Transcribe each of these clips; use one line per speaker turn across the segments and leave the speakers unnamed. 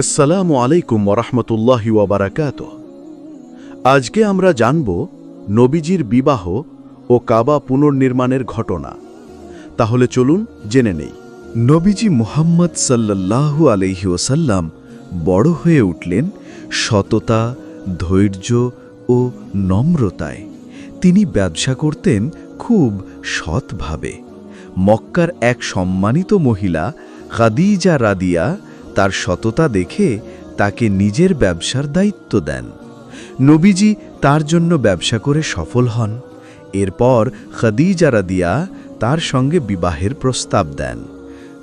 আসসালামু আলাইকুম ওরহমতুল্লাহি ওয়াবারাকাত আজকে আমরা জানব নবীজির বিবাহ ও কাবা পুনর্নির্মাণের ঘটনা। তাহলে চলুন জেনে নেই।
নবীজি মুহাম্মদ সাল্লাল্লাহু আলহি ওসাল্লাম বড় হয়ে উঠলেন সততা, ধৈর্য ও নম্রতায়। তিনি ব্যবসা করতেন খুব সৎভাবে। মক্কার এক সম্মানিত মহিলা খাদিজা রাদিয়া তার সততা দেখে তাকে নিজের ব্যবসার দায়িত্ব দেন। নবীজি তার জন্য ব্যবসা করে সফল হন। এরপর খাদিজা রাদিয়া তার সঙ্গে বিবাহের প্রস্তাব দেন।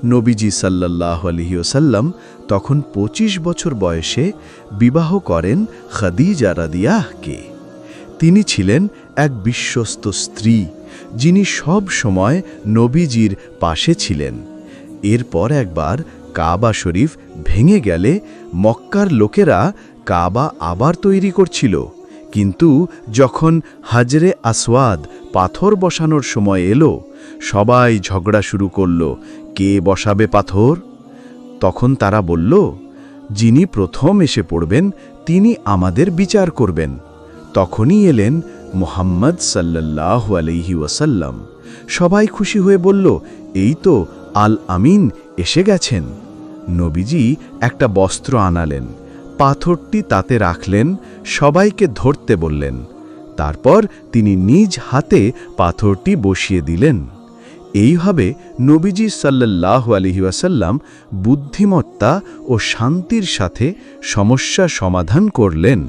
নবীজি সাল্লাহ আলহিউসাল্লাম তখন ২৫ বছর বয়সে বিবাহ করেন খাদিজা রাদিয়াহকে। তিনি ছিলেন এক বিশ্বস্ত স্ত্রী, যিনি সব সময় নবীজির পাশে ছিলেন। এরপর একবার কাবা শরীফ ভেঙে গেলে মক্কার লোকেরা কাবা আবার তৈরি করছিল। কিন্তু যখন হাজরে আসওয়াদ পাথর বসানোর সময় এলো, সবাই ঝগড়া শুরু করল, কে বসাবে পাথর? তখন তারা বলল, যিনি প্রথম এসে পড়বেন, তিনি আমাদের বিচার করবেন। তখনই এলেন মোহাম্মদ সাল্লাহ আলহি ওয়াসাল্লাম। সবাই খুশি হয়ে বলল, এই তো আল আমিন এসে গেছেন। নবীজি একটা বস্ত্র আনালেন, পাথরটি তাতে রাখলেন, সবাইকে ধরতে বললেন। তারপর তিনি নিজ হাতে পাথরটি বসিয়ে দিলেন। এইভাবে নবীজি সাল্লাহ আলহিউসাল্লাম বুদ্ধিমত্তা ও শান্তির সাথে সমস্যা সমাধান করলেন।